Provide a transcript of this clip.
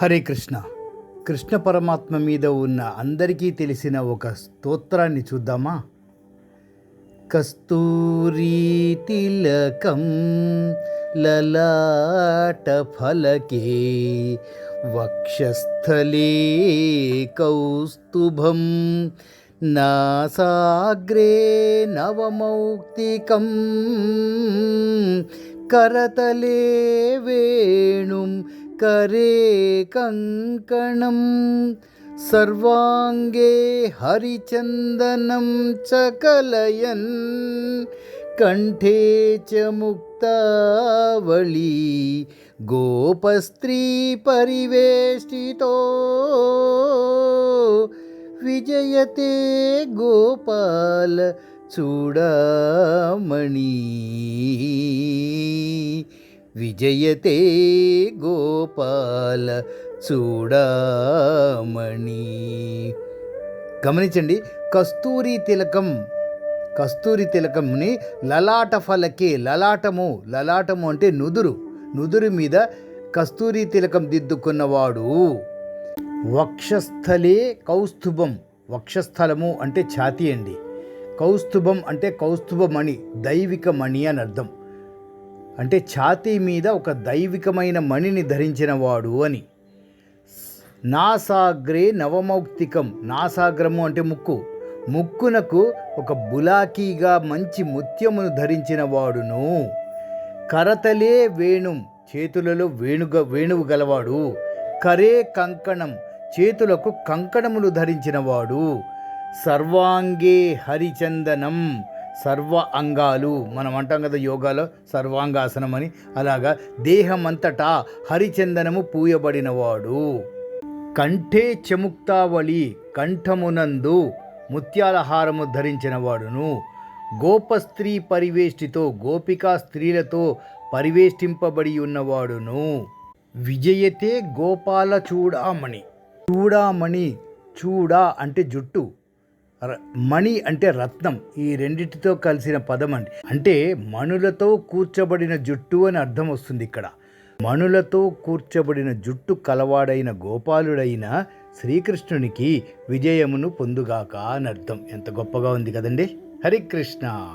హరే కృష్ణ కృష్ణ పరమాత్మ మీద ఉన్న అందరికీ తెలిసిన ఒక స్తోత్రాన్ని చూద్దామా కస్తూరి తిలకం లలాట ఫలకే వక్షస్థలే కౌస్తుభం నాసాగ్రే నవమౌక్తికం करतले वेणुं करे कङ्कणं सर्वाङ्गे हरिचन्दनं च कलयन् कण्ठे च मुक्तावली गोपस्त्री परिवेष्टितो। विजयते गोपालचूडामणि విజయతే గోపాల చూడమణి గమనించండి కస్తూరి తిలకం కస్తూరి తిలకంని లలాట ఫలకే లలాటము లలాటము అంటే నుదురు నుదురు మీద కస్తూరి తిలకం దిద్దుకున్నవాడు. వక్షస్థలే కౌస్తుభం వక్షస్థలము అంటే ఛాతి అండి. కౌస్తుభం అంటే కౌస్తుభమణి దైవిక మణి అని అర్థం. అంటే ఛాతీ మీద ఒక దైవికమైన మణిని ధరించినవాడు అని. నాసాగ్రే నవమౌక్తికం. నాసాగ్రము అంటే ముక్కు. ముక్కునకు ఒక బులాకీగా మంచి ముత్యమును ధరించిన వాడును కరతలే వేణుం. చేతులలో వేణుగ వేణువు గలవాడు. కరే కంకణం. చేతులకు కంకణములు ధరించినవాడు. సర్వాంగే హరిచందనం. సర్వ అంగాలు మనం అంటాం కదా యోగాలో సర్వాంగాసనం అని అలాగా దేహమంతటా హరిచందనము పూయబడినవాడు. కంఠే చెముక్తావళి కంఠమునందు ముత్యాలహారము ధరించిన వాడును గోపస్త్రీ పరివేష్టితో గోపికా స్త్రీలతో పరివేష్టింపబడి ఉన్నవాడును. విజయతే గోపాల చూడామణి. చూడామణి చూడా అంటే జుట్టు. మణి అంటే రత్నం. ఈ రెండింటితో కలిసిన పదం అండి. అంటే మణులతో కూర్చబడిన జుట్టు అని అర్థం వస్తుంది ఇక్కడ. మణులతో కూర్చబడిన జుట్టు కలవాడైన గోపాలుడైన శ్రీకృష్ణునికి విజయమును పొందుగాక అని అర్థం. ఎంత గొప్పగా ఉంది కదండి. హరికృష్ణ.